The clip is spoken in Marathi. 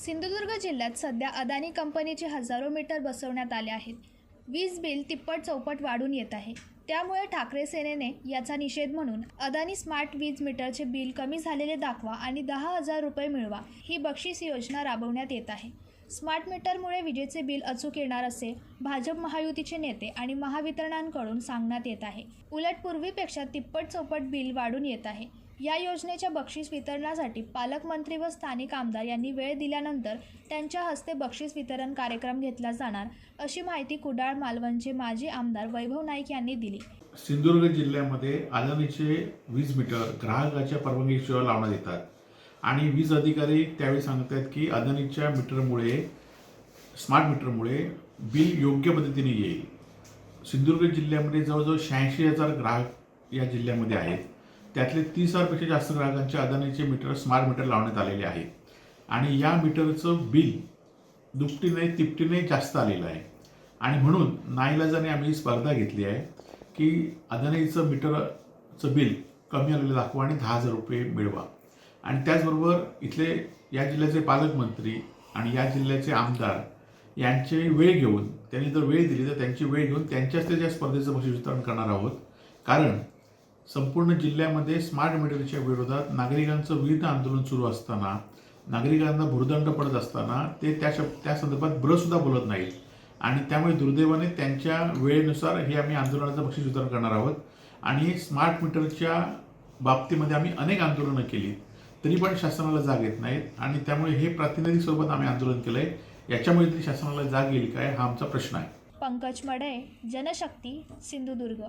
सिंधुदुर्ग जिल्ह्यात सध्या अदानी कंपनीचे हजारो मीटर बसवण्यात आले आहेत. वीज बिल तिप्पट चौपट वाढून येत आहे. त्यामुळे ठाकरे सेनेने याचा निषेध म्हणून अदानी स्मार्ट वीज मीटरचे बिल कमी झालेले दाखवा आणि दहा हजार रुपये मिळवा ही बक्षीस योजना राबवण्यात येत आहे. स्मार्ट मीटरमुळे विजेचे बिल अचूक येणार असे भाजप महायुतीचे नेते आणि महावितरणांकडून सांगण्यात येत आहे. उलट पूर्वीपेक्षा तिप्पट चौपट बिल वाढून येत आहे. या योजनेच्या बक्षीस वितरणासाठी पालकमंत्री व स्थानिक आमदार यांनी वेळ दिल्यानंतर त्यांच्या हस्ते बक्षीस वितरण कार्यक्रम घेतला जाणार अशी माहिती कुडाळ मालवणचे माजी आमदार वैभव नाईक यांनी दिली. सिंधुदुर्ग जिल्ह्यामध्ये आदानीचे वीज मीटर ग्राहकाच्या परवानगीशिवाय लावण्यात येतात. आणि वीज अधिकारी त्यावेळी सांगतात की अदानीच्या मीटरमुळे स्मार्ट मीटरमुळे बिल योग्य पद्धतीने येईल. सिंधुदुर्ग जिल्ह्यामध्ये जवळजवळ शहाऐंशी हजार ग्राहक या जिल्ह्यामध्ये आहेत. त्यातले तीस हजारपेक्षा जास्त ग्राहकांचे अदानीचे मीटर स्मार्ट मीटर लावण्यात आलेले आहे. आणि या मीटरचं बिल दुपटीने तिपटीने जास्त आलेलं आहे. आणि म्हणून नाईलाजाने आम्ही स्पर्धा घेतली आहे की अदानीचं मीटरचं बिल कमी आलेलं दाखवा आणि दहा हजार रुपये मिळवा. आणि त्याचबरोबर इथले या जिल्ह्याचे पालकमंत्री आणि या जिल्ह्याचे आमदार यांचे वेळ घेऊन त्यांनी जर वेळ दिली तर त्यांची वेळ घेऊन त्यांच्याच त्या स्पर्धेचं बक्षीस वितरण करणार आहोत. कारण संपूर्ण जिल्ह्यामध्ये स्मार्ट मीटरच्या विरोधात नागरिकांचं विविध आंदोलन सुरू असताना नागरिकांना भुर्दंड पडत असताना ते त्या शब त्या संदर्भात ब्रसुद्धा बोलत नाहीत. आणि त्यामुळे दुर्दैवाने त्यांच्या वेळेनुसार हे आम्ही आंदोलनाचं बक्षीस वितरण करणार आहोत. आणि स्मार्ट मीटरच्या बाबतीमध्ये आम्ही अनेक आंदोलनं केली तरी पण शासनाला जाग येत नाहीत. आणि त्यामुळे हे प्रातिनिधिक स्वरूपात आम्ही आंदोलन केलं आहे याच्यामुळे तरी शासनाला जाग येईल काय हा आमचा प्रश्न आहे. पंकज मडे जनशक्ती सिंधुदुर्ग.